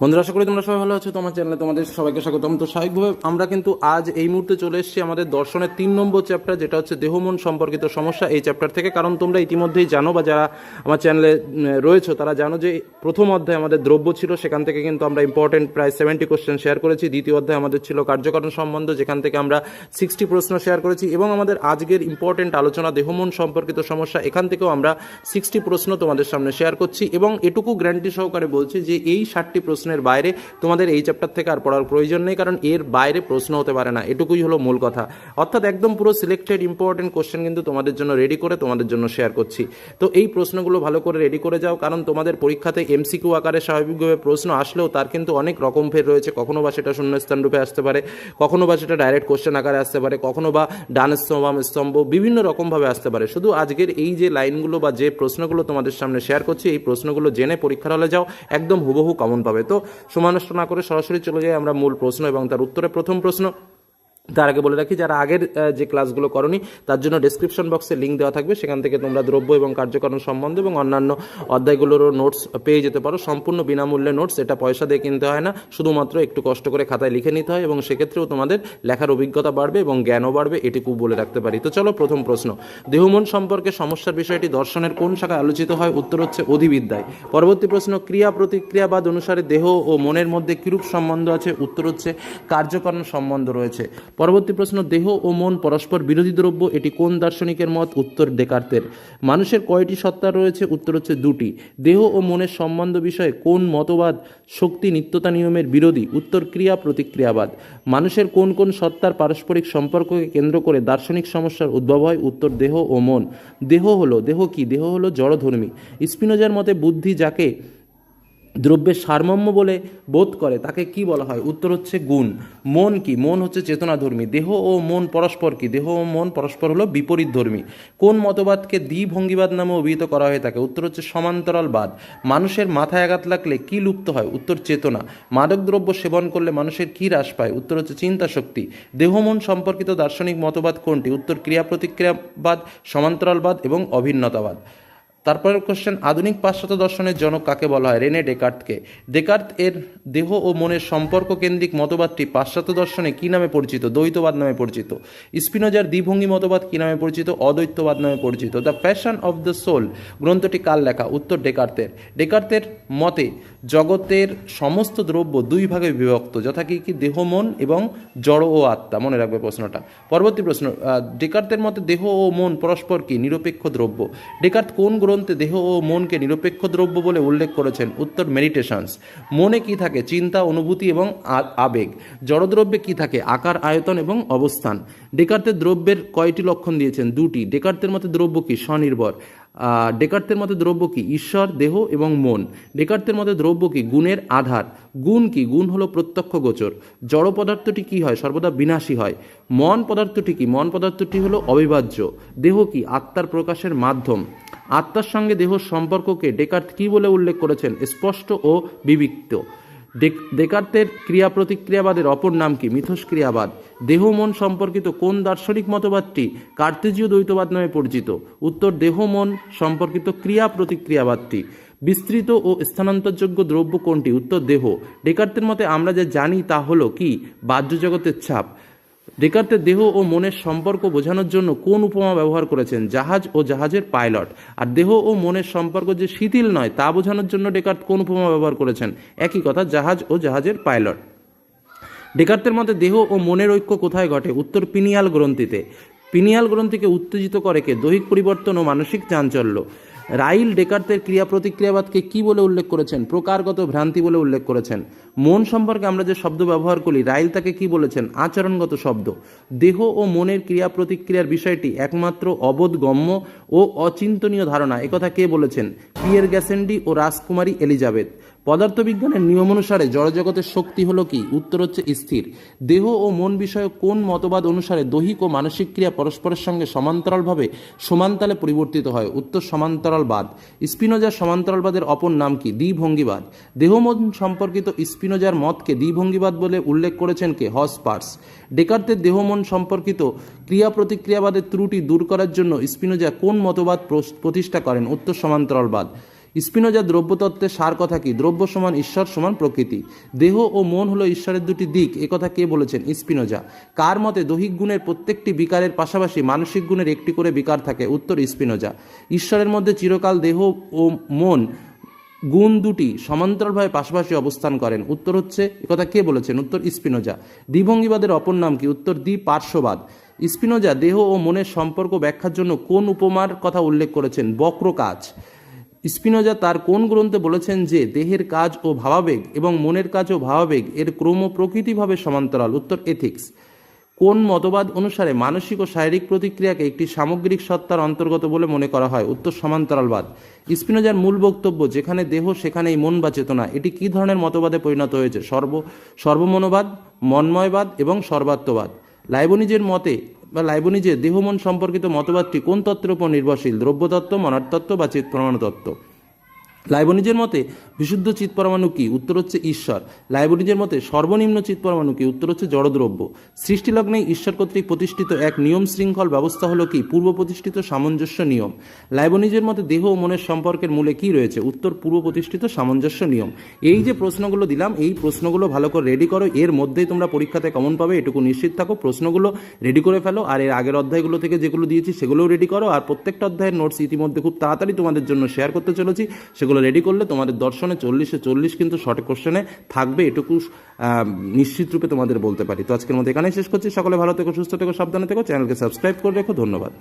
বন্ধুরা, আশা করি তোমরা সবাই ভালো আছো। তোমার চ্যানেলে তোমাদের সবাইকে স্বাগতম। তো স্বাভাবিকভাবে আমরা কিন্তু আজ এই মুহূর্তে চলে এসেছি আমাদের দর্শনের তিন নম্বর চ্যাপ্টার যেটা হচ্ছে দেহমন সম্পর্কিত সমস্যা এই চ্যাপ্টার থেকে। কারণ তোমরা ইতিমধ্যেই জানো, বা যারা আমার চ্যানেলে রয়েছে, তারা জানো যে প্রথম অধ্যায় আমাদের দ্রব্য ছিল, সেখান থেকে কিন্তু আমরা ইম্পর্টেন্ট প্রায় সেভেন্টি কোশ্চেন শেয়ার করেছি। দ্বিতীয় অধ্যায় আমাদের ছিল কার্যকারণ সম্বন্ধ, যেখান থেকে আমরা সিক্সটি প্রশ্ন শেয়ার করেছি। এবং আমাদের আজকের ইম্পর্টেন্ট আলোচনা দেহমন সম্পর্কিত সমস্যা, এখান থেকেও আমরা সিক্সটি প্রশ্ন তোমাদের সামনে শেয়ার করছি। এবং এটুকু গ্যারান্টি সহকারে বলছি যে এই ষাটটি প্রশ্নের বাইরে তোমাদের এই চ্যাপ্টার থেকে আর পড়ার প্রয়োজন নেই, কারণ এর বাইরে প্রশ্ন হতে পারে না। এটুকুই হলো মূল কথা। অর্থাৎ একদম পুরো সিলেক্টেড ইম্পর্টেন্ট কোশ্চেন কিন্তু তোমাদের জন্য রেডি করে তোমাদের জন্য শেয়ার করছি। তো এই প্রশ্নগুলো ভালো করে রেডি করে যাও, কারণ তোমাদের পরীক্ষাতে এমসিকিউ আকারে স্বাভাবিকভাবে প্রশ্ন আসলেও তার কিন্তু অনেক রকম ফের রয়েছে। কখনো বা সেটা শূন্যস্থান রূপে আসতে পারে, কখনো বা সেটা ডাইরেক্ট কোশ্চেন আকারে আসতে পারে, কখনো বা ডান স্তম্ভ স্তম্ভ বিভিন্ন রকমভাবে আসতে পারে। শুধু আজকের এই যে লাইনগুলো বা যে প্রশ্নগুলো তোমাদের সামনে শেয়ার করছি, এই প্রশ্নগুলো জেনে পরীক্ষার হলে যাও, একদম হুবহু কমন পাবে। তো সময় নষ্ট না করে সরাসরি চলে যাই আমরা মূল প্রশ্ন এবং তার উত্তরে প্রথম প্রশ্ন। তার আগে বলে রাখি, যারা আগের যে ক্লাসগুলো করনি, তার জন্য ডেসক্রিপশন বক্সে লিঙ্ক দেওয়া থাকবে। সেখান থেকে তোমরা দ্রব্য এবং কার্যকরণ সম্বন্ধ এবং অন্যান্য অধ্যায়গুলোরও নোটস পেয়ে যেতে পারো। সম্পূর্ণ বিনামূল্যে নোটস এটা পয়সা দিয়ে কিনতে হয় না। শুধুমাত্র একটু কষ্ট করে খাতায় লিখে নিতে হয় এবং সেক্ষেত্রেও তোমাদের লেখার অভিজ্ঞতা বাড়বে এবং জ্ঞানও বাড়বে, এটুকু বলে রাখতে পারি। তো চলো প্রথম প্রশ্ন। দেহমন সম্পর্কে সমস্যার বিষয়টি দর্শনের কোন শাখায় আলোচিত হয়? উত্তর হচ্ছে অধিবিদ্যায়। পরবর্তী প্রশ্ন, ক্রিয়া প্রতিক্রিয়াবাদ অনুসারে দেহ ও মনের মধ্যে কিরূপ সম্বন্ধ আছে? উত্তর হচ্ছে, কার্যকরণ সম্বন্ধ রয়েছে। পরবর্তী প্রশ্ন, দেহ ও মন পরস্পর বিরোধী দ্রব্য, এটি কোন দার্শনিকের মত? উত্তর, ডেকার্তের। মানুষের কয়টি সত্তা রয়েছে? উত্তর হচ্ছে দুটি। দেহ ও মনের সম্বন্ধ বিষয়ে কোন মতবাদ শক্তি নিত্যতা নিয়মের বিরোধী? উত্তর, ক্রিয়া, প্রতিক্রিয়াবাদ। মানুষের কোন কোন সত্তার পারস্পরিক সম্পর্ককে কেন্দ্র করে দার্শনিক সমস্যার উদ্ভব হয়? উত্তর, দেহ ও মন। দেহ হলো, দেহ কি? দেহ হলো জড়ধর্মী। স্পিনোজার মতে, বুদ্ধি যাকে দ্রব্যের সারমর্ম বলে বোধ করে, তাকে কি বলা হয়? উত্তর হচ্ছে গুণ। মন কি? মন হচ্ছে চেতনাধর্মী। দেহ ও মন পরস্পর কি? দেহ ও মন পরস্পর হলো বিপরীত ধর্মী কোন মতবাদকে দ্বিভঙ্গিবাদ নামে অভিহিত করা হয়ে থাকে? উত্তর হচ্ছে সমান্তরালবাদ। মানুষের মাথায় আঘাত লাগলে কি লুপ্ত হয়? উত্তর চেতনা। মাদকদ্রব্য সেবন করলে মানুষের কি হ্রাস পায়? উত্তর হচ্ছে চিন্তা শক্তি দেহ মন সম্পর্কিত দার্শনিক মতবাদ কোনটি? উত্তর ক্রিয়া প্রতিক্রিয়াবাদ সমান্তরালবাদ এবং অভিন্নতাবাদ। তারপরের কোশ্চেন আধুনিক পাশ্চাত্য দর্শনের জনক কাকে বলা হয়? রেনে ডেকার্টকে ডেকার্ট এর দেহ ও মনের সম্পর্ক কেন্দ্রিক মতবাদটি পাশ্চাত্য দর্শনে কি নামে পরিচিত? দ্বৈতবাদ নামে পরিচিত। স্পিনোজার দ্বিভঙ্গি মতবাদ কি নামে পরিচিত? অদ্বৈতবাদ নামে পরিচিত। The passion of the soul, গ্রন্থটি কার লেখা? উত্তর ডেকার্তের। ডেকার্তের মতে, জগতের সমস্ত দ্রব্য দুই ভাগে বিভক্ত যথা কি কি দেহ, মন এবং জড় ও আত্মা? মনে রাখবে প্রশ্নটা। পরবর্তী প্রশ্ন ডেকার্তের মতে দেহ ও মন পরস্পর কি? নিরপেক্ষ দ্রব্য। ডেকার্ত কোন গ্রন্থে দেহ ও মনকে নিরপেক্ষ দ্রব্য বলে উল্লেখ করেছেন উত্তর মেডিটেশনস। মনে কি থাকে চিন্তা, অনুভূতি এবং আবেগ? জড়দ্রব্যে কি থাকে আকার, আয়তন এবং অবস্থান? ডেকার্তের দ্রব্যের কয়টি লক্ষণ দিয়েছেন? দুটি। ডেকার্তের মতে দ্রব্য কি? স্বনির্ভর। ডেকার্তের মতে দ্রব্য কি? ঈশ্বর, দেহ এবং মন। ডেকার্তের মতে দ্রব্য কি? গুণের আধার। গুণ কি? গুণ হলো প্রত্যক্ষ গোচর। জড় পদার্থটি কি হয়? সর্বদা বিনাশী হয়। মন পদার্থটি কি? মন পদার্থটি হলো অবিভাজ্য। দেহ কি? আত্মার প্রকাশের মাধ্যম। আত্মার সঙ্গে দেহ সম্পর্ককে ডেকার্ত কি বলে উল্লেখ করেছেন? স্পষ্ট ও বিবিক্ত। ডেক- ডেকার্তের ক্রিয়া প্রতিক্রিয়াবাদের অপর নাম কি? মিথস্ক্রিয়াবাদ। দেহ মন সম্পর্কিত কোন দার্শনিক মতবাদটি কার্তেজীয় দ্বৈতবাদ নামে পরিচিত? উত্তর, দেহ মন সম্পর্কিত ক্রিয়া প্রতিক্রিয়াবাদটি বিস্তৃত ও স্থানান্তরযোগ্য দ্রব্য কোনটি? উত্তর, দেহ। ডেকার্তের মতে আমরা যা জানি তা হলো কি? বাহ্য জগতের ছাপ। ডেকার্তের দেহ ও মনের সম্পর্ক বোঝানোর জন্য কোন উপমা ব্যবহার করেছেন? জাহাজ ও জাহাজের পাইলট। আর দেহ ও মনের সম্পর্ক যে শিথিল নয়, তা বোঝানোর জন্য ডেকার্ত কোন উপমা ব্যবহার করেছেন? একই কথা, জাহাজ ও জাহাজের পাইলট। ডেকার্তের মতে দেহ ও মনের ঐক্য কোথায় ঘটে? উত্তর পিনিয়াল গ্রন্থিতে। পিনিয়াল গ্রন্থিকে উত্তেজিত করে কে? দৈহিক পরিবর্তন ও মানসিক চাঞ্চল্য। রাইল ডেকার্তের ক্রিয়া প্রতিক্রিয়াবাদকে কি বলে উল্লেখ করেছেন? প্রকারগত ভ্রান্তি বলে উল্লেখ করেছেন। মন সম্পর্কে আমরা যে শব্দ ব্যবহার করি, রাইল তাকে কি বলেছেন? আচরণগত শব্দ। দেহ ও মনের ক্রিয়া প্রতিক্রিয়ার বিষয়টি একমাত্র অবোধগম্য ও অচিন্তনীয় ধারণা। একথা কে বলেছেন? পিয়ের গ্যাসেন্ডি ও রাজকুমারী এলিজাবেথ। পদার্থবিজ্ঞানের নিয়ম অনুসারে জড়জগতের শক্তি হলো কি? উত্তর হচ্ছে স্থির। দেহ ও মন বিষয়ে কোন মতবাদ অনুসারে দৈহিক ও মানসিক ক্রিয়া পরস্পরের সঙ্গে সমান্তরালভাবে সমান্তালে পরিবর্তিত হয়? উত্তর, সমান্তরালবাদ। স্পিনোজার সমান্তরালবাদের অপর নাম কি? দ্বিভঙ্গিবাদ। দেহ মন সম্পর্কিত স্পিনোজার মতকে দ্বিভঙ্গিবাদ বলে উল্লেখ করেছেন কে? হসপার্স ডেকার্তের দেহ মন সম্পর্কিত ক্রিয়া প্রতিক্রিয়াবাদের ত্রুটি দূর করার জন্য স্পিনোজা কোন মতবাদ প্রতিষ্ঠা করেন? উত্তর, সমান্তরালবাদ। স্পিনোজা দ্রব্যতত্ত্বের সার কথা কি? দ্রব্য সমান ঈশ্বর সমান প্রকৃতি। দেহ ও মন হলো ঈশ্বরের দুটি দিক। এ কথা কে বলেছেন? স্পিনোজা। কার মতে দৈহিক গুণের প্রত্যেকটি বিকারের পাশাপাশি মানসিক গুণের একটি করে বিকার থাকে? উত্তর, স্পিনোজা। ঈশ্বরের মধ্যে চিরকাল দেহ ও মন গুণ দুটি সমান্তরালভাবে পাশাপাশি অবস্থান করেন। উত্তর হচ্ছে একথা কে বলেছেন? উত্তর, স্পিনোজা। দ্বিভঙ্গিবাদের অপর নাম কি? উত্তর দ্বি পার্শ্ববাদ স্পিনোজা দেহ ও মনের সম্পর্ক ব্যাখ্যার জন্য কোন উপমার কথা উল্লেখ করেছেন? বক্র কাজ স্পিনোজা তার কোন গ্রন্থে বলেছেন যে দেহের কাজ ও ভাবাবেগ এবং মনের কাজ ও ভাবাবেগ এর ক্রম প্রকৃতিভাবে সমান্তরাল? উত্তর এথিক্স কোন মতবাদ অনুসারে মানসিক ও শারীরিক প্রতিক্রিয়াকে একটি সামগ্রিক সত্তার অন্তর্গত বলে মনে করা হয়? উত্তর, সমান্তরালবাদ। স্পিনোজার মূল বক্তব্য, যেখানে দেহ, সেখানেই মন বা চেতনা, এটি কী ধরনের মতবাদে পরিণত হয়েছে? সর্ব, সর্বমনোবাদ, মন্ময়বাদ এবং সর্বাত্মবাদ। লাইবনিজের মতে বা লাইবনিজের দেহমন সম্পর্কিত মতবাদটি কোন তত্ত্বের উপর নির্ভরশীল? দ্রব্যতত্ত্ব মনারতত্ত্ব বা চিৎ তত্ত্ব লাইবনিজের মতে, বিশুদ্ধ চিৎ পরমাণু কি? উত্তর হচ্ছে ঈশ্বর। লাইবনিজের মতে, সর্বনিম্ন চিৎ পরমাণু কি? উত্তর হচ্ছে জড়দ্রব্য। সৃষ্টিলগ্নে ঈশ্বর কর্তৃক প্রতিষ্ঠিত এক নিয়ম শৃঙ্খল ব্যবস্থা হলো কি? পূর্ব প্রতিষ্ঠিত সামঞ্জস্য নিয়ম। লাইবনিজের মতে, দেহ ও মনের সম্পর্কের মূলে কি রয়েছে? উত্তর, পূর্ব প্রতিষ্ঠিত সামঞ্জস্য নিয়ম। এই যে প্রশ্নগুলো দিলাম, এই প্রশ্নগুলো ভালো করে রেডি করো। এর মধ্যেই তোমরা পরীক্ষাতে কমন পাবে, এটুকু নিশ্চিত থাকো। প্রশ্নগুলো রেডি করে ফেলো। আর এর আগের অধ্যায়গুলো থেকে যেগুলো দিয়েছি, সেগুলোও রেডি করো। আর প্রত্যেকটা অধ্যায়ের নোটস ইতিমধ্যে খুব তাড়াতাড়ি তোমাদের জন্য শেয়ার করতে চলেছি। সেগুলো রেডি করলে তোমাদের দর্শনে চল্লিশে চল্লিশ কিন্তু শর্ট কোশ্চেনে থাকবে, এটুকু নিশ্চিত রূপে তোমাদের বলতে পারি। তো আজকের মধ্যে এখানেই শেষ করছি। সকলে ভালো থেকো, সুস্থ থেকো, সাবধানে থেকো। চ্যানেলকে সাবস্ক্রাইব করে রেখো। ধন্যবাদ।